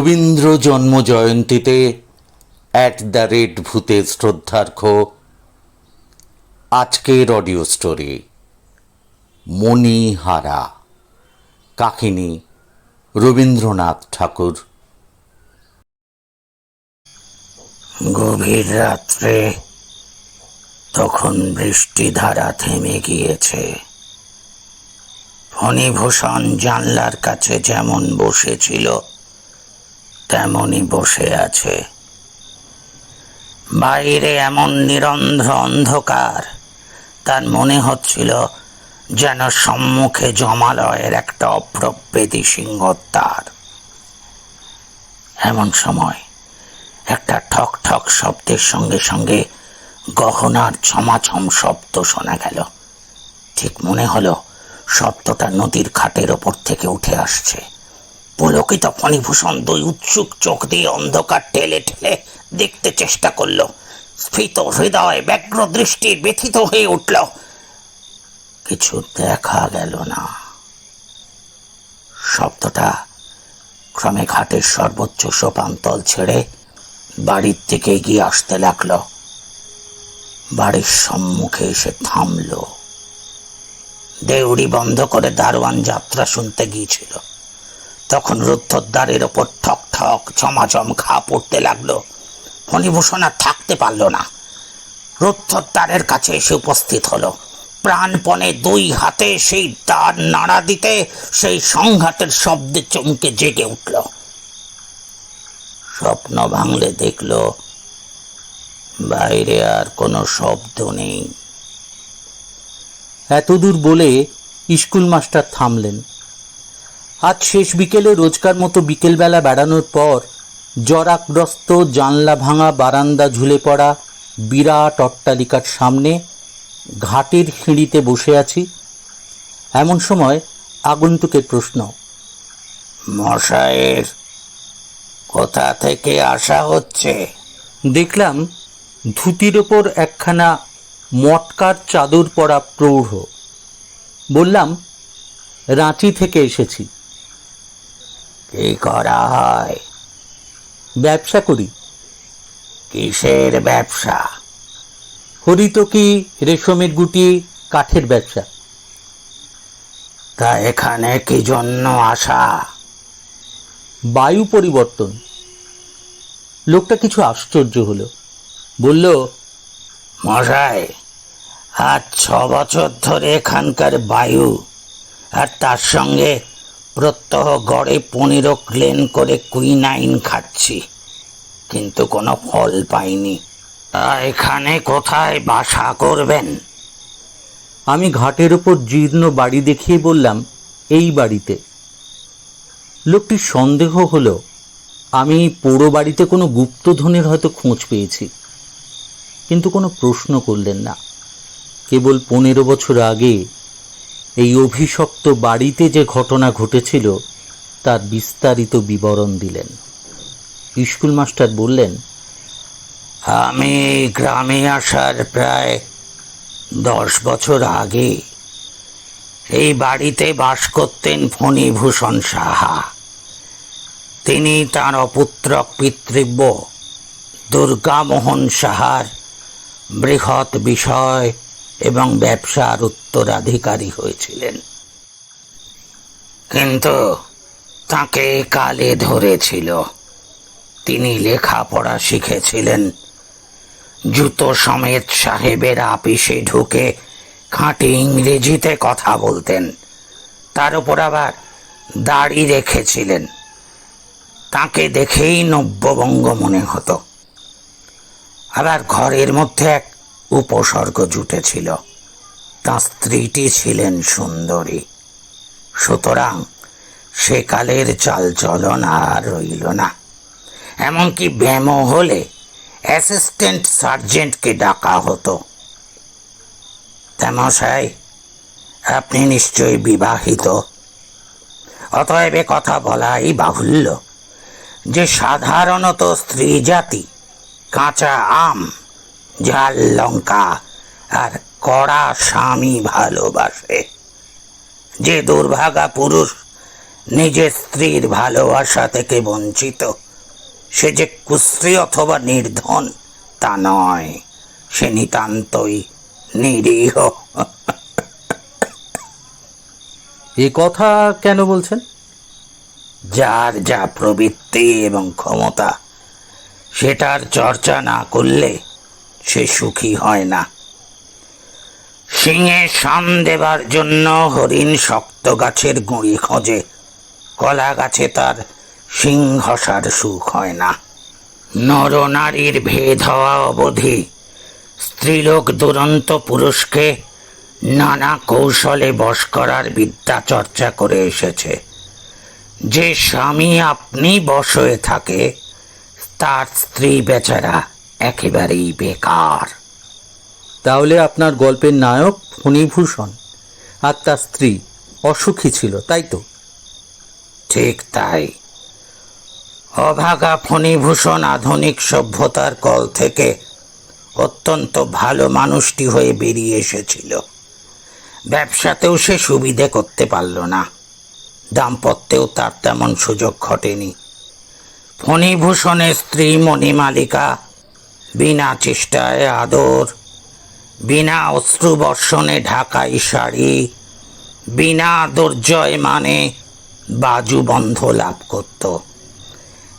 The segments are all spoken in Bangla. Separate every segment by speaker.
Speaker 1: রবীন্দ্র জন্ম জয়ন্তীতে অ্যাট দ্য রেট ভূতের শ্রদ্ধার্ঘ। আজকের অডিও স্টোরি মণিহারা। কাহিনী রবীন্দ্রনাথ ঠাকুর।
Speaker 2: গভীর রাত্রে তখন বৃষ্টিধারা থেমে গিয়েছে। ফণিভূষণ জানলার কাছে যেমন বসেছিল তেমনই বসে আছে। বাইরে এমন নিরন্ধ্র অন্ধকার, তার মনে হচ্ছিল যেন সম্মুখে জমালয়ের একটা অপ্রভেদী সিংহদ্বার। এমন সময় একটা ঠক ঠক শব্দের সঙ্গে সঙ্গে গহনার ছমাছম শব্দ শোনা গেল। ঠিক মনে হলো শব্দটা নদীর খাটের ওপর থেকে উঠে আসছে। পুলকিত ফণিভূষণ দুই উৎসুক চোখ দিয়ে অন্ধকার ঠেলে ঠেলে দেখতে চেষ্টা করল। স্ফীত হৃদয় ব্যগ্র দৃষ্টি ব্যথিত হয়ে উঠল। কিছু দেখা গেল না। শব্দটা ক্রমে ঘাটের সর্বোচ্চ সোপান্তল ছেড়ে বাড়ির থেকে এগিয়ে আসতে লাগল। বাড়ির সম্মুখে এসে থামলো। দেউড়ি বন্ধ করে দারোয়ান যাত্রা শুনতে গিয়েছিল। তখন রুদ্ধদ্বারের ওপর ঠক ঠক ঝমাঝম ঘা পড়তে লাগল। ফণিভূষণ আর থাকতে পারল না। রুদ্ধদ্বারের কাছে এসে উপস্থিত হলো। প্রাণপণে দুই হাতে সেই দ্বার নাড়া দিতে সেই সংঘাতের শব্দে চমকে জেগে উঠল। স্বপ্ন ভাঙলে দেখল, বাইরে আর কোনো শব্দ নেই।
Speaker 3: এতদূর বলে স্কুল মাস্টার থামলেন। আজ শেষ বিকেলে রোজকার মতো বিকেলবেলা বেড়ানোর পর জরাগ্রস্ত জানলা ভাঙা বারান্দা ঝুলে পড়া বিরাট অট্টালিকার সামনে ঘাটের সিঁড়িতে বসে আছি। এমন সময় আগন্তুকের প্রশ্ন
Speaker 2: মশাইয়ের কোথা থেকে আসা হচ্ছে?
Speaker 3: দেখলাম ধুতির ওপর একখানা মটকার চাদর পরা প্রৌঢ়। বললাম রাঁচি থেকে এসেছি।
Speaker 2: কি করা হয়?
Speaker 3: ব্যবসা করি।
Speaker 2: কিসের ব্যবসা?
Speaker 3: হরিতকি রেশমের গুটি কাঠের ব্যবসা।
Speaker 2: তা এখানে কি জন্য আসা?
Speaker 3: বায়ু পরিবর্তন। লোকটা কিছু আশ্চর্য হলো। বলল
Speaker 2: মশাই আজ ছ বছর ধরে এখানকার বায়ু আর তার সঙ্গে প্রত্যহ গড়ে পনেরো ক্লেন করে কুইনাইন খাচ্ছি, কিন্তু কোনো ফল পাইনি। এখানে কোথায় বাসা করবেন?
Speaker 3: আমি ঘাটের ওপর জীর্ণ বাড়ি দেখিয়ে বললাম, এই বাড়িতে। লোকটির সন্দেহ হলো, আমি পোড়ো বাড়িতে কোনো গুপ্তধনের হয়তো খোঁজ পেয়েছি। কিন্তু কোনো প্রশ্ন করলেন না। কেবল পনেরো বছর আগে এই অভিশপ্ত বাড়িতে যে ঘটনা ঘটেছিল, তার বিস্তারিত বিবরণ দিলেন। স্কুল মাস্টার বললেন,
Speaker 2: আমি গ্রামে আসার প্রায় দশ বছর আগে এই বাড়িতে বাস করতেন ফণিভূষণ সাহা। তিনি তাঁর অপুত্রক পিতৃব্য দুর্গামোহন সাহার বৃহৎ বিষয় এবং ব্যবসার উত্তরাধিকারী হয়েছিলেন। কিন্তু তাকে কালে ধরেছিল। তিনি লেখাপড়া শিখেছিলেন। জুতো সমেত সাহেবের আপিসে ঢুকে খাঁটি ইংরেজিতে কথা বলতেন। তার উপর আবার দাড়ি রেখেছিলেন। তাকে দেখেই নব্যবঙ্গ মনে হতো। আবার ঘরের মধ্যে এক উপসর্গ জুটেছিল। তাঁর স্ত্রীটি ছিলেন সুন্দরী। সুতরাং সেকালের চালচলন আর রইল না। এমনকি ব্যামো হলে অ্যাসিস্ট্যান্ট সার্জেন্টকে ডাকা হতো। মশাই আপনি নিশ্চয়ই বিবাহিত। অতএব কথা বলাই বাহুল্য যে সাধারণত স্ত্রী জাতি কাঁচা আম ঝাল লঙ্কা আর কড়া স্বামী ভালোবাসে। যে দুর্ভাগা পুরুষ নিজের স্ত্রীর ভালোবাসা থেকে বঞ্চিত সে যে কুশ্রী অথবা নির্ধন তা নয় সে নিতান্তই নিরীহ।
Speaker 3: এ কথা কেন বলছেন?
Speaker 2: যার যা প্রবৃত্তি এবং ক্ষমতা সেটার চর্চা না করলে সে সুখী হয় না। সিংহে শান দেবার জন্য হরিণ শক্ত গাছের গুঁড়ি খোঁজে। কলা গাছে তার সিংহসার সুখ হয় না। নর নারীর ভেদ হওয়া অবধি স্ত্রীলোক দুরন্ত পুরুষকে নানা কৌশলে বশ করার বিদ্যা চর্চা করে এসেছে। যে স্বামী আপনি বশ হয়ে থাকে, তার স্ত্রী বেচারা একেবারেই বেকার।
Speaker 3: তাহলে আপনার গল্পের নায়ক ফণীভূষণ আর তার স্ত্রী অসুখী ছিল তাই তো?
Speaker 2: ঠিক তাই। অভাগা ফণীভূষণ আধুনিক সভ্যতার কল থেকে অত্যন্ত ভালো মানুষটি হয়ে বেরিয়ে এসেছিল। ব্যবসাতেও সে সুবিধে করতে পারল না। দাম্পত্যেও তার তেমন সুযোগ ঘটেনি। ফণীভূষণের স্ত্রী মণিমালিকা বিনা চেষ্টায় আদর, বিনা অশ্রুবর্ষণে ঢাকাই শাড়ি বিনা দুর্জয় মানে বাজু বন্ধ লাভ করত।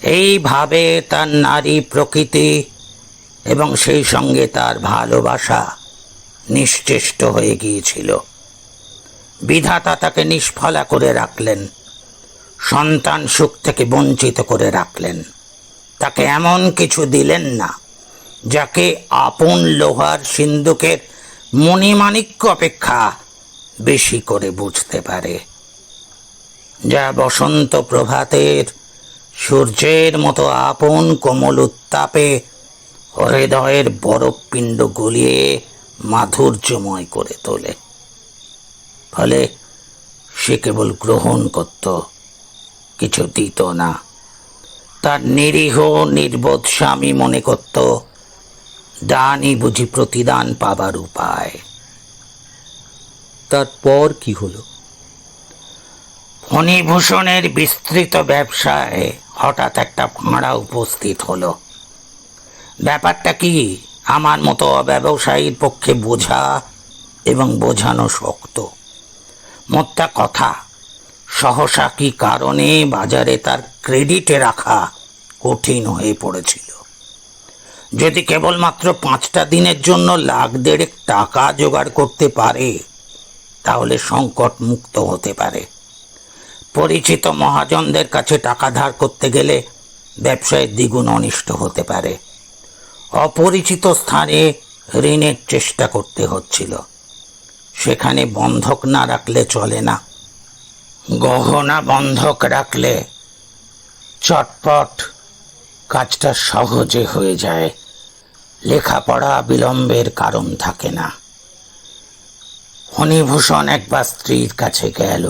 Speaker 2: এইভাবে তার নারী প্রকৃতি এবং সেই সঙ্গে তার ভালোবাসা নিশ্চেষ্ট হয়ে গিয়েছিল। বিধাতা তাকে নিষ্ফলা করে রাখলেন, সন্তান সুখ থেকে বঞ্চিত করে রাখলেন। তাকে এমন কিছু দিলেন না। যাকে আপন লোহার সিন্ধুকের মণিমাণিক্য অপেক্ষা বেশি করে বুঝতে পারে। যা বসন্ত প্রভাতের সূর্যের মতো আপন কোমল উত্তাপে হৃদয়ের বরফ পিণ্ড গলিয়ে মাধুর্যময় করে তোলে। ফলে সে কেবল গ্রহণ করত, কিছু দিত না। তার নিরীহ, নির্বোধ স্বামী মনে করত দানই বুঝি প্রতিদান পাবার উপায়।
Speaker 3: তারপর কি হলো?
Speaker 2: ফণীভূষণের বিস্তৃত ব্যবসায় হঠাৎ একটা ফাঁড়া উপস্থিত হলো। ব্যাপারটা কি আমার মতো অব্যবসায়ীর পক্ষে বোঝা এবং বোঝানো শক্ত? মোদ্দা কথা, সহসা কি কারণে বাজারে তার ক্রেডিটে রাখা কঠিন হয়ে পড়েছিল? যদি কেবলমাত্র পাঁচটা দিনের জন্য লাখ দেড়েক টাকা জোগাড় করতে পারে, তাহলে সংকট মুক্ত হতে পারে। পরিচিত মহাজনদের কাছে টাকা ধার করতে গেলে ব্যবসায় দ্বিগুণ অনিষ্ট হতে পারে। অপরিচিত স্থানে ঋণের চেষ্টা করতে হচ্ছিল। সেখানে বন্ধক না রাখলে চলে না। গহনা বন্ধক রাখলে চটপট কাজটা সহজে হয়ে যায়। লেখাপড়া বিলম্বের কারণ থাকে না। ফণীভূষণ একবার স্ত্রীর কাছে গেল।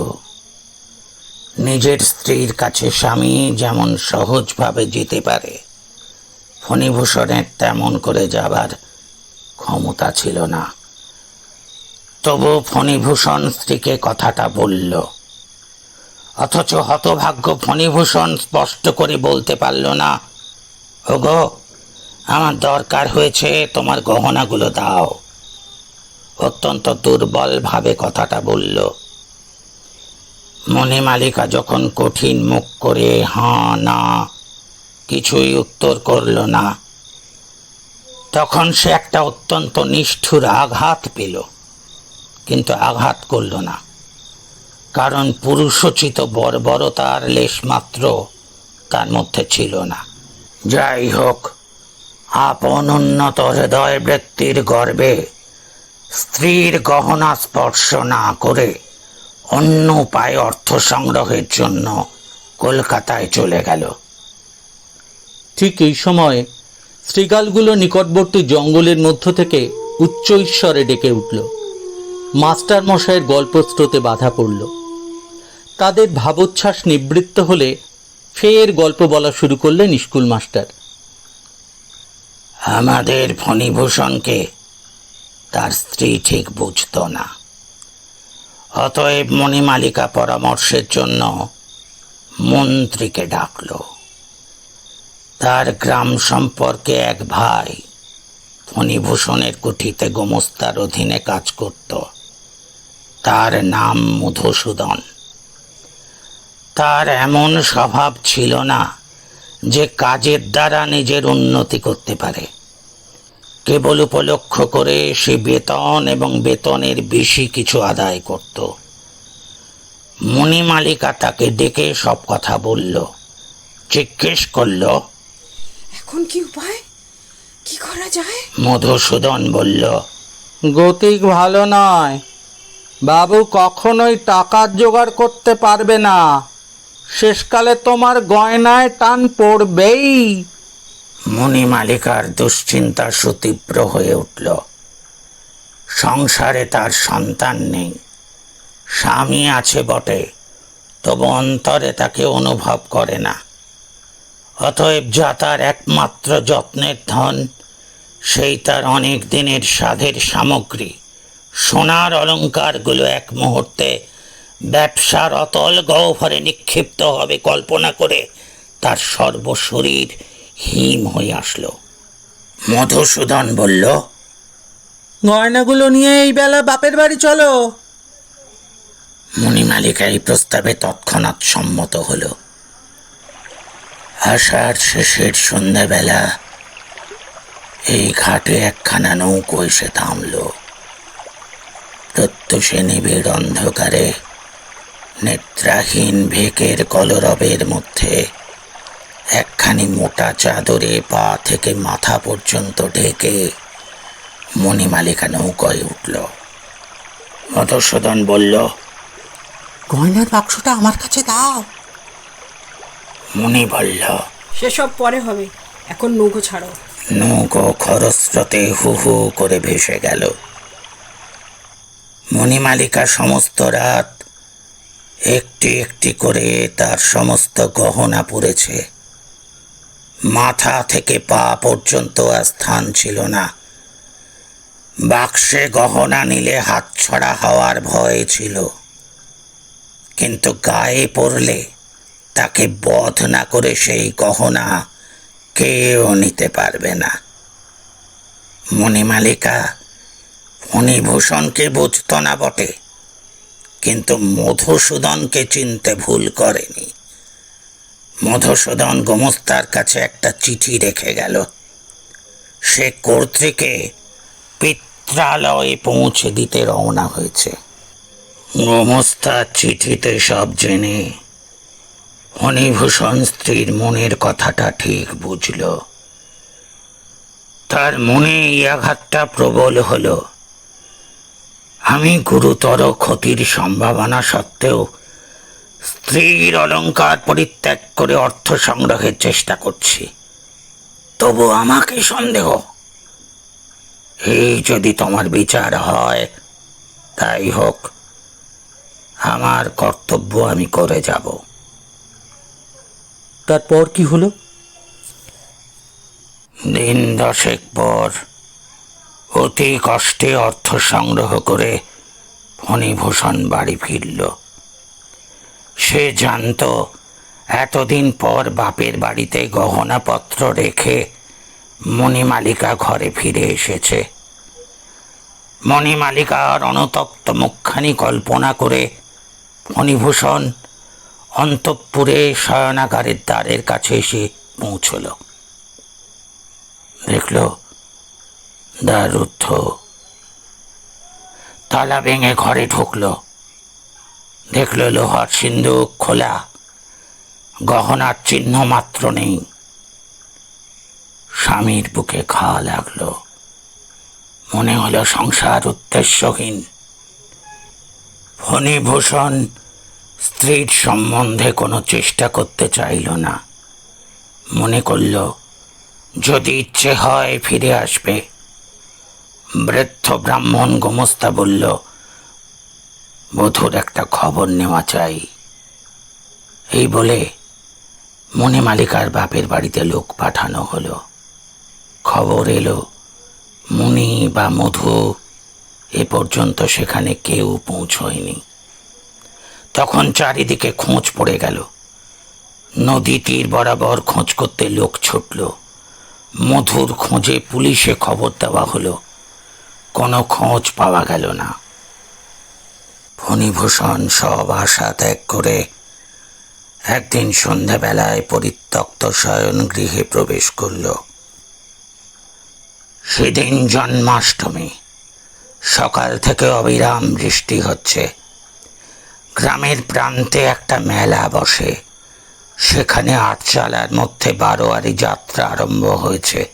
Speaker 2: নিজের স্ত্রীর কাছে স্বামী যেমন সহজভাবে যেতে পারে ফণীভূষণের তেমন করে যাবার ক্ষমতা ছিল না। তবু ফণীভূষণ স্ত্রীকে কথাটা বলল, অথচ হতভাগ্য ফণীভূষণ স্পষ্ট করে বলতে পারল না, ওগো আমার দরকার হয়েছে তোমার গহনাগুলো দাও। অত্যন্ত দুর্বলভাবে কথাটা বলল। মনে মালিকা যখন কঠিন মুখ করে হাঁ না, কিছুই উত্তর করল না। তখন সে একটা অত্যন্ত নিষ্ঠুর আঘাত পেল, কিন্তু আঘাত করল না। কারণ পুরুষোচিত বর্বরতার লেশমাত্র তার মধ্যে ছিল না। যাই হোক আপন উন্নত হৃদয় ব্যক্তির গর্বে স্ত্রীর গহনা স্পর্শ না করে অন্য উপায়ে অর্থ সংগ্রহের জন্য কলকাতায় চলে গেল।
Speaker 3: ঠিক এই সময় শ্রীগালগুলো নিকটবর্তী জঙ্গলের মধ্য থেকে উচ্চ ঈশ্বরে ডেকে উঠল। মাস্টার মশাইয়ের গল্প স্রোতে বাধা পড়ল। তাদের ভাবোচ্ছ্বাস নিবৃত্ত হলে ফের গল্প বলা শুরু করলেন স্কুল মাস্টার।
Speaker 2: আমাদের ফণীভূষণকে তার স্ত্রী ঠিক বুঝত না। অতএব মণিমালিকা পরামর্শের জন্য মন্ত্রীকে ডাকল। তার গ্রাম সম্পর্কে এক ভাই ফণিভূষণের কুঠিতে গোমস্তার অধীনে কাজ করত। তার নাম মধুসূদন। তার এমন স্বভাব ছিল না যে কাজের দ্বারা নিজের উন্নতি করতে পারে। কেবল উপলক্ষ করে সে বেতন এবং বেতনের বেশি কিছু আদায় করত। মণিমালিকা তাকে ডেকে সব কথা বলল জিজ্ঞেস করল
Speaker 4: এখন কি উপায়? কি করা যায়?
Speaker 2: মধুসূদন বলল
Speaker 3: গতিক ভালো নয়। বাবু কখনোই টাকার জোগাড় করতে পারবে না। শেষকালে তোমার গয়নায় টান পড়বেই।
Speaker 2: মণিমালিকার দুশ্চিন্তা সুতীব্র হয়ে উঠল। সংসারে তার সন্তান নেই। স্বামী আছে বটে, তবু অন্তরে তাকে অনুভব করে না। অতএব যা তার একমাত্র যত্নের ধন, সেই তার অনেক দিনের সাধের সামগ্রী। সোনার অলঙ্কারগুলো এক মুহূর্তে ব্যবসার অতল গহ্বরে নিক্ষিপ্ত হবে কল্পনা করে তার সর্বশরীর হিম হয়ে আসলো। মধুসূদন বলল
Speaker 3: গয়নাগুলো নিয়ে এই বেলা বাপের বাড়ি চলো।
Speaker 2: মণিমালিকা এই প্রস্তাবে তৎক্ষণাৎ সম্মত হল। আষাঢ় শেষের সন্ধ্যাবেলা এই ঘাটে একখানা নৌকো এসে থামল। প্রত্যুষে নিবিড় অন্ধকারে নেত্রাহীন ভেকের কলরবের মধ্যে একখানি মোটা চাদরে পা থেকে মাথা পর্যন্ত ঢেকে মণিমালিকা নৌকোয় উঠল। মধুসূদন বলল
Speaker 3: গয়নার বাক্সটা আমার কাছে দাও।
Speaker 2: মণি বলল
Speaker 4: সেসব পরে হবে এখন নৌকো ছাড়ো।
Speaker 2: নৌকো খরস্রোতে হু হু করে ভেসে গেল। মণিমালিকা সমস্ত রাত একটি একটি করে তার সমস্ত গহনা পড়েছে। মাথা থেকে পা পর্যন্ত আর স্থান ছিল না। বাক্সে গহনা নিলে হাতছড়া হওয়ার ভয় ছিল। কিন্তু গায়ে পড়লে তাকে বধ না করে সেই গহনা কেউ নিতে পারবে না। মণিমালিকা ফণিভূষণকে বুঝত না বটে। কিন্তু মধুসূদনকে চিনতে ভুল করেনি। মধুসূদন গোমস্তার কাছে একটা চিঠি রেখে গেল। সে কর্তৃকে পিত্রালয়ে পৌঁছে দিতে রওনা হয়েছে। গোমস্তার চিঠিতে সব জেনে ফণিভূষণ স্ত্রীর মনের কথাটা ঠিক বুঝল। তার মনে এই আঘাতটা প্রবল হলো। আমি গুরুতর ক্ষতির সম্ভাবনা সত্ত্বেও স্ত্রীর অলঙ্কার পরিত্যাগ করে অর্থ সংগ্রহের চেষ্টা করছি। তবু আমাকে সন্দেহ। এই যদি তোমার বিচার হয় তাই হোক আমার কর্তব্য আমি করে যাব।
Speaker 3: তারপর কি হলো?
Speaker 2: দিন দশেক পর অতি কষ্টে অর্থ সংগ্রহ করে ফণিভূষণ বাড়ি ফিরল। সে জানত, এতদিন পর বাপের বাড়িতে গহনাপত্র রেখে মণিমালিকা ঘরে ফিরে এসেছে। মণিমালিকার অনুতপ্ত মুখখানি কল্পনা করে ফণিভূষণ অন্তঃপুরে শয়নাগারের দ্বারের কাছে এসে পৌঁছল। দেখল দ্বার রুদ্ধ তালা ভেঙে ঘরে ঢুকল। দেখল লোহার সিন্ধুক খোলা। গহনার চিহ্ন মাত্র নেই। স্বামীর বুকে ঘা লাগল। মনে হলো সংসার উদ্দেশ্যহীন। ফণিভূষণ স্ত্রীর সম্বন্ধে কোনো চেষ্টা করতে চাইল না। মনে করল, যদি ইচ্ছে হয় ফিরে আসবে। বৃদ্ধ ব্রাহ্মণ গোমস্তা বলল, বধুর একটা খবর নেওয়া চাই। এই বলে মণিমালিকার বাপের বাড়িতে লোক পাঠানো হলো। খবর এলো মুনি বা মধু এ পর্যন্ত সেখানে কেউ পৌঁছয়নি। তখন চারিদিকে খোঁজ পড়ে গেল। নদী তীর বরাবর খোঁজ করতে লোক ছুটল। মধুর খোঁজে পুলিশে খবর দেওয়া হলো কোনো খোঁজ পাওয়া গেল না। ফণিভূষণ সব আশা ত্যাগ করে একদিন সন্ধ্যাবেলায় পরিত্যক্ত শয়ন গৃহে প্রবেশ করল। সেদিন জন্মাষ্টমী। সকাল থেকে অবিরাম বৃষ্টি হচ্ছে। গ্রামের প্রান্তে একটা মেলা বসে। সেখানে আটচালার মধ্যে বারোয়ারি যাত্রা আরম্ভ হয়েছে।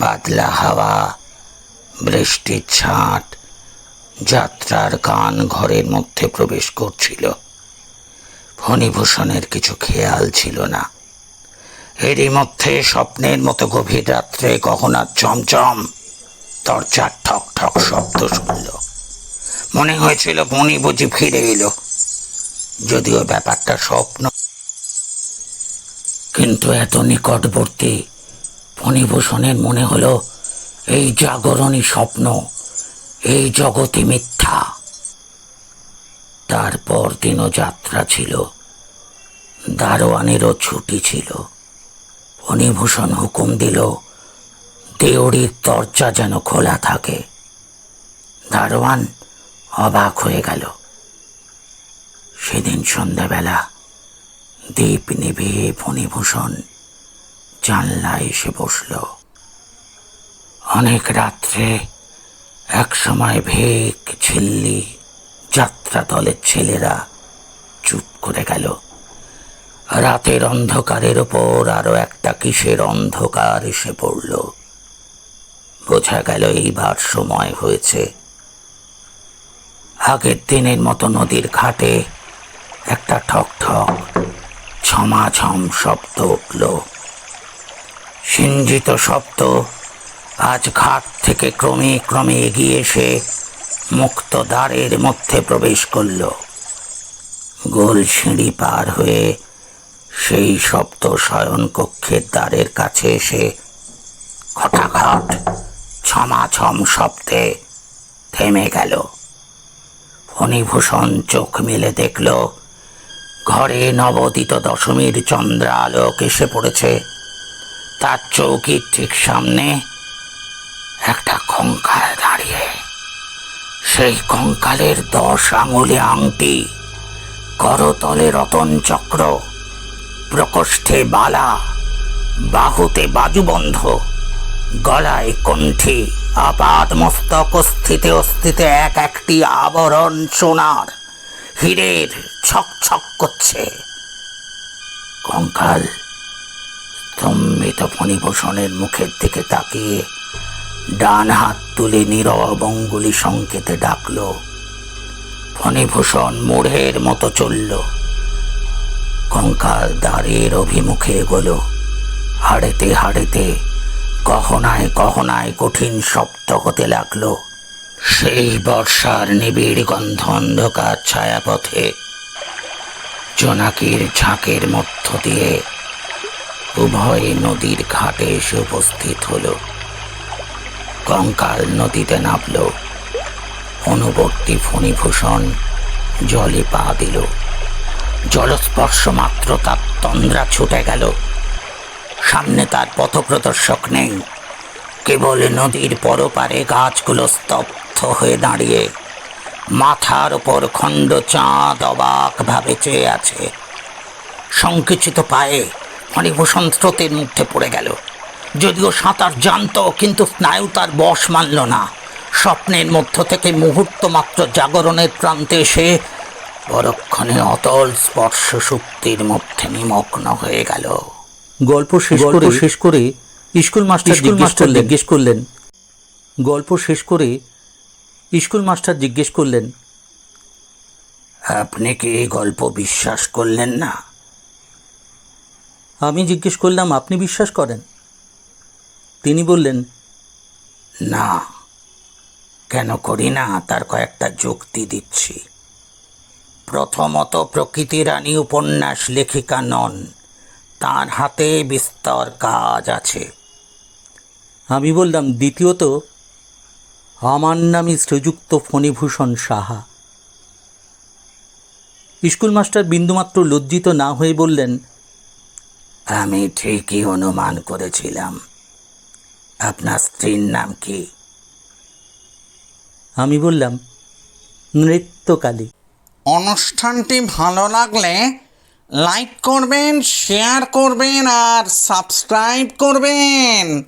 Speaker 2: বাদলা হাওয়া বৃষ্টির ছাঁট যাত্রার গান ঘরের মধ্যে প্রবেশ করছিল। ফণিভূষণের কিছু খেয়াল ছিল না। এরই মধ্যে স্বপ্নের মতো গভীর রাত্রে কখন আর চমচম, দরজার ঠক ঠক শব্দ শুনল। মনে হয়েছিল বনি বুঝি ফিরে এলো। যদিও ব্যাপারটা স্বপ্ন, কিন্তু এত নিকটবর্তী ফণিভূষণের মনে হলো এই জাগরণই স্বপ্ন, এই জগতে মিথ্যা। তারপর দিনও যাত্রা ছিল, দারোয়ানেরও ছুটি ছিল। ফণিভূষণ হুকুম দিল, দেউড়ির দরজা যেন খোলা থাকে। দারোয়ান অবাক হয়ে গেল। সেদিন সন্ধ্যাবেলা দীপ নিভিয়ে ফণিভূষণ জানলায় এসে বসল। অনেক রাত্রে এক সময় ভেক ঝিল্লি যাত্রা দলের ছেলেরা চুপ করে গেল। রাতের অন্ধকারের ওপর আরও একটা কিসের অন্ধকার এসে পড়ল। বোঝা গেল এইবার সময় হয়েছে। আগের দিনের মতো নদীর ঘাটে একটা ঠক ঠক ছমাছম শব্দ উঠল। সিঞ্জিত শব্দ আজ ঘাট থেকে ক্রমে ক্রমে এগিয়ে এসে মুক্ত দ্বারের মধ্যে প্রবেশ করল। গোল সিঁড়ি পার হয়ে সেই শব্দ শয়ন কক্ষের দ্বারের কাছে এসে ঘটাঘট, ছমাছম শব্দে থেমে গেল। ফণিভূষণ চোখ মেলে দেখল, ঘরে নবদিত দশমীর চন্দ্রালোক এসে পড়েছে। তার চৌকির ঠিক সামনে একটা কঙ্কাল দাঁড়িয়ে। সেই কঙ্কালের দশ আঙুলে আংটি, করতলে রতন চক্র, প্রকোষ্ঠে বালা, বাহুতে বাজুবন্ধ, গলায় কণ্ঠে আপাদ মস্তক স্থিতে অস্থিতে এক একটি আবরণ সোনার হীরের ছকছক করছে। কঙ্কাল স্তম্ভিত ফণিভূষণের মুখের দিকে তাকিয়ে ডান হাত তুলে নীরব অঙ্গুলি সংকেতে ডাকল। ফণিভূষণ মূঢ়ের মতো চলল। কঙ্কাল দ্বারের অভিমুখে এগোলো। হাড়েতে হাড়েতে, গহনায় গহনায় কঠিন শব্দ হতে লাগল। সেই বর্ষার নিবিড় গন্ধ অন্ধকার ছায়াপথে জোনাকির ঝাঁকের মধ্য দিয়ে উভয় নদীর ঘাটে এসে উপস্থিত হলো। কঙ্কাল নদীতে নামল। অনুবর্তী ফণিভূষণ জলে পা দিল। জলস্পর্শ মাত্র তার তন্দ্রা ছুটে গেল। সামনে তার পথপ্রদর্শক নেই। কেবল নদীর পরপারে গাছগুলো স্তব্ধ হয়ে দাঁড়িয়ে মাথার ওপর খণ্ড চাঁদ অবাকভাবে চেয়ে আছে। সংকুচিত পায়ে ফণিভূষণ স্রোতের মধ্যে পড়ে গেল। যদিও সাঁতার জানত কিন্তু স্নায়ু তার বশ মানল না। স্বপ্নের মধ্য থেকে মুহূর্ত মাত্র জাগরণের প্রান্তে এসে পরক্ষণে অতল স্পর্শ শক্তির মধ্যে নিমগ্ন হয়ে গেল।
Speaker 3: গল্প শেষ করে শেষ করে স্কুল মাস্টার স্কুল মাস্টার জিজ্ঞেস করলেন। গল্প শেষ করে স্কুল মাস্টার জিজ্ঞেস করলেন
Speaker 2: আপনি কি এই গল্প বিশ্বাস করলেন না?
Speaker 3: আমি জিজ্ঞেস করলাম আপনি বিশ্বাস করেন? তিনি বললেন,
Speaker 2: না, কেন করি না? তার কয়েকটা যুক্তি দিচ্ছি। প্রথমত, প্রকৃতি রানী উপন্যাস লেখিকা নন। তার হাতে বিস্তর কাজ আছে।
Speaker 3: আমি বললাম, দ্বিতীয়ত, আমার নামই শ্রীযুক্ত ফণিভূষণ সাহা। স্কুল মাস্টার বিন্দুমাত্র লজ্জিত না হয়ে বললেন,
Speaker 2: আমি ঠিকই অনুমান করেছিলাম। আপনার স্ত্রীর নাম কি?
Speaker 3: আমি বললাম নৃত্যকালী।
Speaker 5: অনুষ্ঠানটি ভালো লাগলে লাইক করবেন শেয়ার করবেন আর সাবস্ক্রাইব করবেন।